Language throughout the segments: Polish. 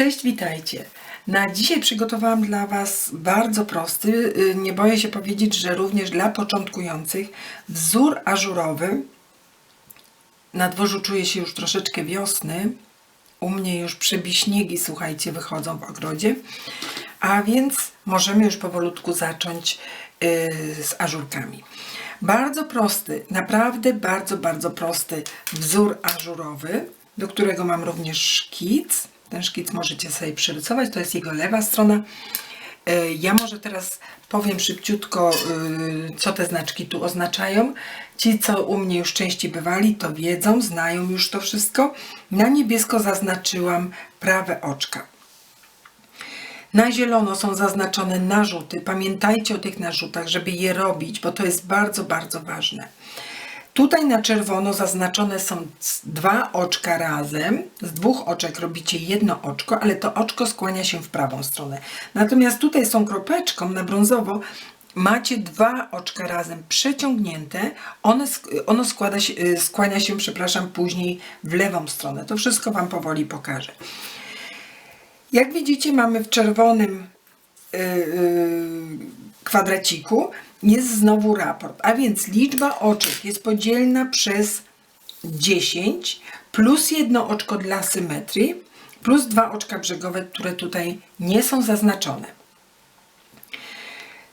Cześć, witajcie. Na dzisiaj przygotowałam dla Was bardzo prosty, y, nie boję się powiedzieć, że również dla początkujących, wzór ażurowy. Na dworzu czuje się już troszeczkę wiosny. U mnie już przebiśniegi, słuchajcie, wychodzą w ogrodzie. A więc możemy już powolutku zacząć y, z ażurkami. Bardzo prosty, naprawdę bardzo, bardzo prosty wzór ażurowy, do którego mam również szkic. Ten szkic możecie sobie przerysować, to jest jego lewa strona. E, Ja może teraz powiem szybciutko, y, co te znaczki tu oznaczają. Ci, co u mnie już częściej bywali, to wiedzą, znają już to wszystko. Na niebiesko zaznaczyłam prawe oczka. Na zielono są zaznaczone narzuty. Pamiętajcie o tych narzutach, żeby je robić, bo to jest bardzo, bardzo ważne. Tutaj na czerwono zaznaczone są dwa oczka razem. Z dwóch oczek robicie jedno oczko, ale to oczko skłania się w prawą stronę. Natomiast tutaj są kropeczką na brązowo. Macie dwa oczka razem przeciągnięte. One, ono składa się, y, skłania się, przepraszam, później w lewą stronę. To wszystko Wam powoli pokażę. Jak widzicie, mamy w czerwonym yy, kwadraciku jest znowu raport, a więc liczba oczek jest podzielna przez 10 plus jedno oczko dla symetrii plus dwa oczka brzegowe, które tutaj nie są zaznaczone.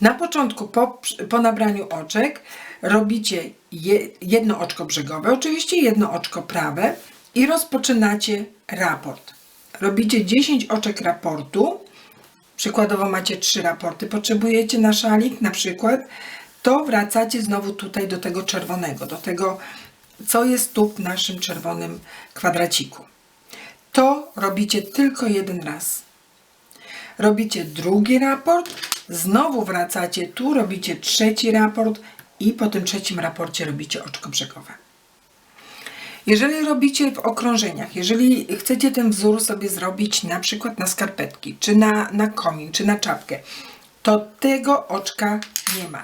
Na początku, po, po nabraniu oczek, robicie je, jedno oczko brzegowe, oczywiście jedno oczko prawe i rozpoczynacie raport. Robicie 10 oczek raportu. Przykładowo macie 3 raporty, potrzebujecie na szalik na przykład, to wracacie znowu tutaj do tego czerwonego, do tego, co jest tu w naszym czerwonym kwadraciku. To robicie tylko jeden raz. Robicie drugi raport, znowu wracacie tu, robicie trzeci raport i po tym trzecim raporcie robicie oczko brzegowe. Jeżeli robicie w okrążeniach, jeżeli chcecie ten wzór sobie zrobić na przykład na skarpetki, czy na, na komin, czy na czapkę, to tego oczka nie ma.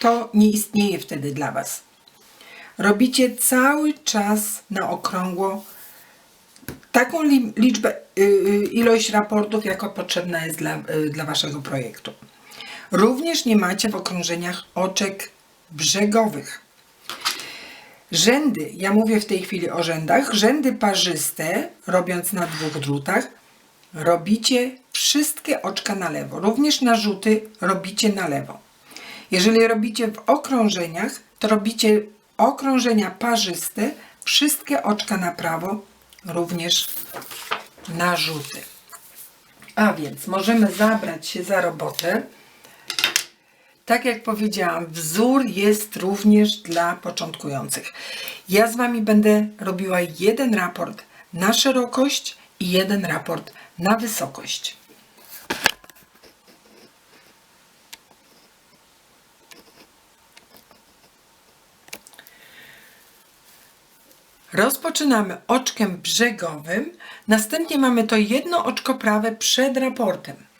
To nie istnieje wtedy dla Was. Robicie cały czas na okrągło taką li, liczbę, y, y, ilość raportów, jaka potrzebna jest dla, y, dla Waszego projektu. Również nie macie w okrążeniach oczek brzegowych. Rzędy, ja mówię w tej chwili o rzędach, rzędy parzyste, robiąc na dwóch drutach, robicie wszystkie oczka na lewo. Również narzuty robicie na lewo. Jeżeli robicie w okrążeniach, to robicie okrążenia parzyste, wszystkie oczka na prawo, również narzuty. A więc możemy zabrać się za robotę. Tak jak powiedziałam, wzór jest również dla początkujących. Ja z Wami będę robiła jeden raport na szerokość i jeden raport na wysokość. Rozpoczynamy oczkiem brzegowym, następnie mamy to jedno oczko prawe przed raportem.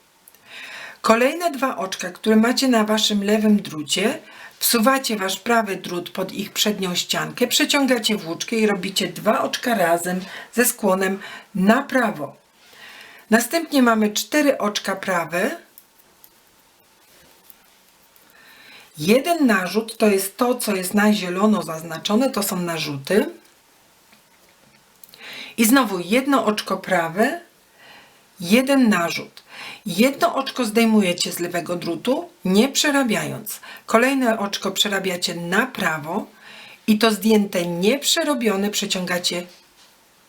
Kolejne dwa oczka, które macie na waszym lewym drucie, wsuwacie wasz prawy drut pod ich przednią ściankę, przeciągacie włóczkę i robicie dwa oczka razem ze skłonem na prawo. Następnie mamy cztery oczka prawe. Jeden narzut to jest to, co jest na zielono zaznaczone, to są narzuty. I znowu jedno oczko prawe, jeden narzut. Jedno oczko zdejmujecie z lewego drutu, nie przerabiając. Kolejne oczko przerabiacie na prawo i to zdjęte nieprzerobione przeciągacie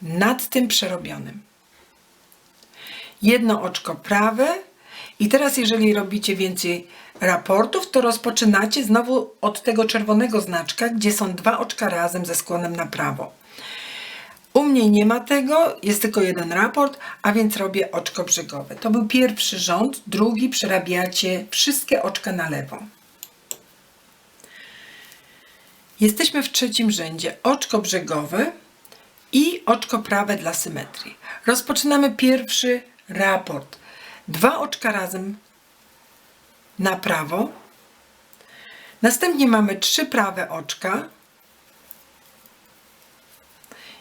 nad tym przerobionym. Jedno oczko prawe i teraz jeżeli robicie więcej raportów, to rozpoczynacie znowu od tego czerwonego znaczka, gdzie są dwa oczka razem ze skłonem na prawo. U mnie nie ma tego, jest tylko jeden raport, a więc robię oczko brzegowe. To był pierwszy rząd, drugi przerabiacie wszystkie oczka na lewo. Jesteśmy w trzecim rzędzie, oczko brzegowe i oczko prawe dla symetrii. Rozpoczynamy pierwszy raport. Dwa oczka razem na prawo. Następnie mamy trzy prawe oczka,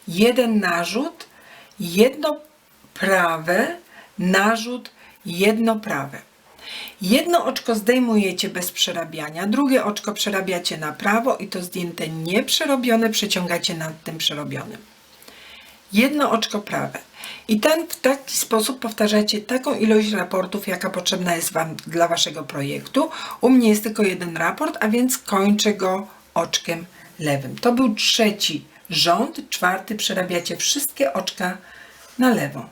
jeden narzut, jedno prawe, narzut, jedno prawe. Jedno oczko zdejmujecie bez przerabiania, drugie oczko przerabiacie na prawo i to zdjęte nieprzerobione przeciągacie nad tym przerobionym. Jedno oczko prawe. I ten, w taki sposób powtarzacie taką ilość raportów, jaka potrzebna jest Wam dla Waszego projektu. U mnie jest tylko jeden raport, a więc kończę go oczkiem lewym. To był trzeci rząd, czwarty przerabiacie wszystkie oczka na lewo.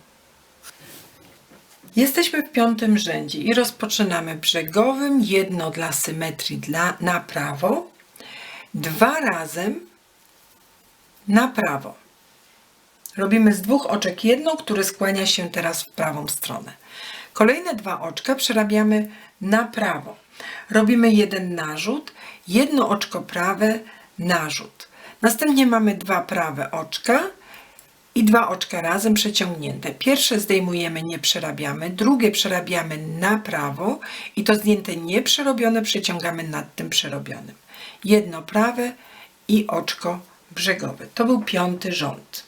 Jesteśmy w piątym rzędzie i rozpoczynamy brzegowym, jedno dla symetrii dla, na prawo, dwa razem na prawo. Robimy z dwóch oczek jedno, które skłania się teraz w prawą stronę. Kolejne dwa oczka przerabiamy na prawo. Robimy jeden narzut, jedno oczko prawe, narzut. Następnie mamy dwa prawe oczka i dwa oczka razem przeciągnięte. Pierwsze zdejmujemy, nie przerabiamy, drugie przerabiamy na prawo i to zdjęte nieprzerobione przeciągamy nad tym przerobionym. Jedno prawe i oczko brzegowe. To był piąty rząd.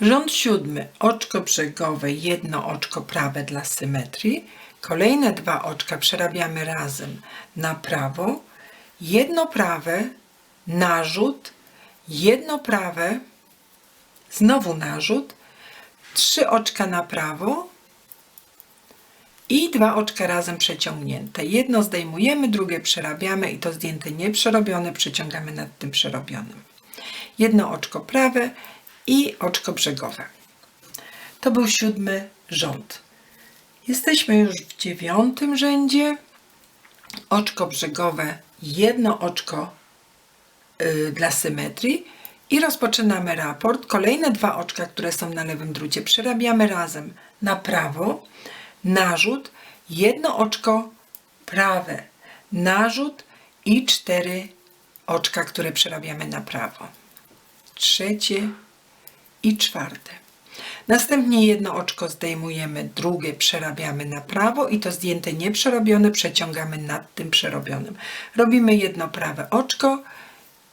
Rząd siódmy, oczko brzegowe, jedno oczko prawe dla symetrii. Kolejne dwa oczka przerabiamy razem na prawo, jedno prawe, narzut, jedno prawe, znowu narzut, trzy oczka na prawo i dwa oczka razem przeciągnięte. Jedno zdejmujemy, drugie przerabiamy i to zdjęte nieprzerobione przeciągamy nad tym przerobionym. Jedno oczko prawe i oczko brzegowe. To był siódmy rząd. Jesteśmy już w dziewiątym rzędzie. Oczko brzegowe, jedno oczko dla symetrii i rozpoczynamy raport. Kolejne dwa oczka, które są na lewym drucie, przerabiamy razem na prawo, narzut, jedno oczko prawe, narzut i cztery oczka, które przerabiamy na prawo. Trzecie i czwarte. Następnie jedno oczko zdejmujemy, drugie przerabiamy na prawo i to zdjęte nieprzerobione przeciągamy nad tym przerobionym. Robimy jedno prawe oczko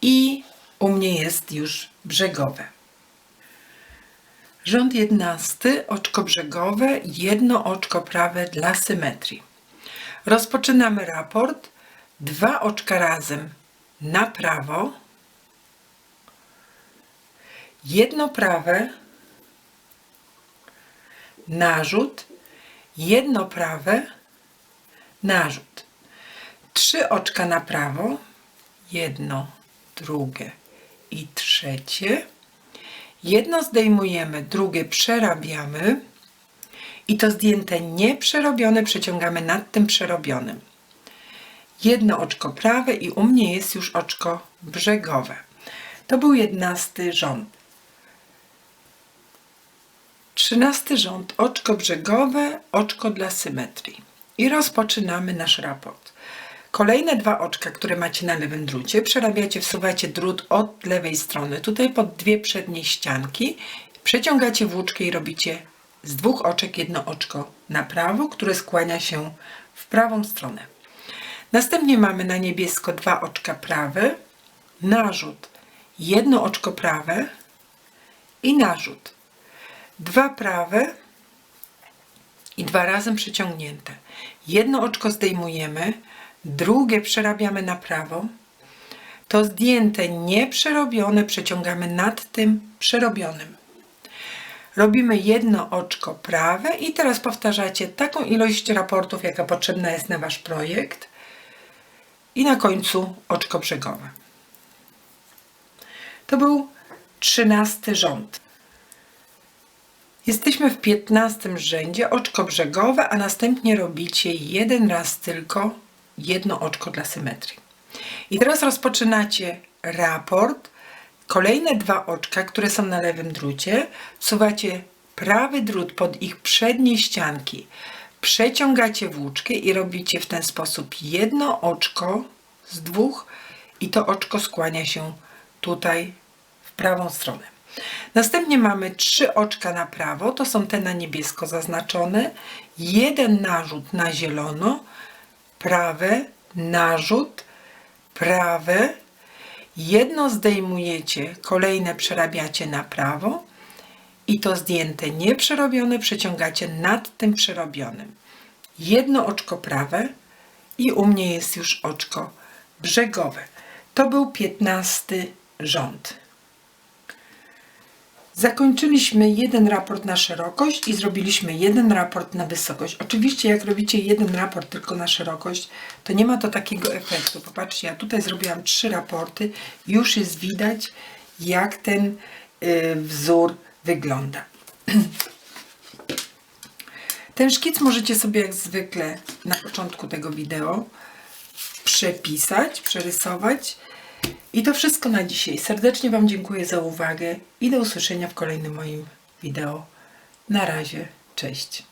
i u mnie jest już brzegowe. Rząd jedenasty, oczko brzegowe, jedno oczko prawe dla symetrii. Rozpoczynamy raport, dwa oczka razem na prawo, jedno prawe, narzut, jedno prawe, narzut. Trzy oczka na prawo, jedno, drugie i trzecie. Jedno zdejmujemy, drugie przerabiamy i to zdjęte nieprzerobione przeciągamy nad tym przerobionym. Jedno oczko prawe i u mnie jest już oczko brzegowe. To był jedenasty rząd. Trzynasty rząd, oczko brzegowe, oczko dla symetrii. I rozpoczynamy nasz raport. Kolejne dwa oczka, które macie na lewym drucie, przerabiacie, wsuwacie drut od lewej strony, tutaj pod dwie przednie ścianki, przeciągacie włóczkę i robicie z dwóch oczek jedno oczko na prawo, które skłania się w prawą stronę. Następnie mamy na niebiesko dwa oczka prawe, narzut, jedno oczko prawe i narzut. Dwa prawe i dwa razem przeciągnięte. Jedno oczko zdejmujemy, drugie przerabiamy na prawo. To zdjęte, nieprzerobione przeciągamy nad tym przerobionym. Robimy jedno oczko prawe i teraz powtarzacie taką ilość raportów, jaka potrzebna jest na Wasz projekt. I na końcu oczko brzegowe. To był trzynasty rząd. Jesteśmy w piętnastym rzędzie, oczko brzegowe, a następnie robicie jeden raz tylko jedno oczko dla symetrii. I teraz rozpoczynacie raport. Kolejne dwa oczka, które są na lewym drucie, wsuwacie prawy drut pod ich przednie ścianki, przeciągacie włóczkę i robicie w ten sposób jedno oczko z dwóch i to oczko skłania się tutaj w prawą stronę. Następnie mamy trzy oczka na prawo, to są te na niebiesko zaznaczone, jeden narzut na zielono, prawe, narzut, prawe, jedno zdejmujecie, kolejne przerabiacie na prawo i to zdjęte nieprzerobione przeciągacie nad tym przerobionym. Jedno oczko prawe i u mnie jest już oczko brzegowe. To był 15 rząd. Zakończyliśmy jeden raport na szerokość i zrobiliśmy jeden raport na wysokość. Oczywiście jak robicie jeden raport tylko na szerokość, to nie ma to takiego efektu. Popatrzcie, ja tutaj zrobiłam trzy raporty. Już jest widać, jak ten y, wzór wygląda. Ten szkic możecie sobie jak zwykle na początku tego wideo przepisać, przerysować. I to wszystko na dzisiaj. Serdecznie Wam dziękuję za uwagę i do usłyszenia w kolejnym moim wideo. Na razie, cześć.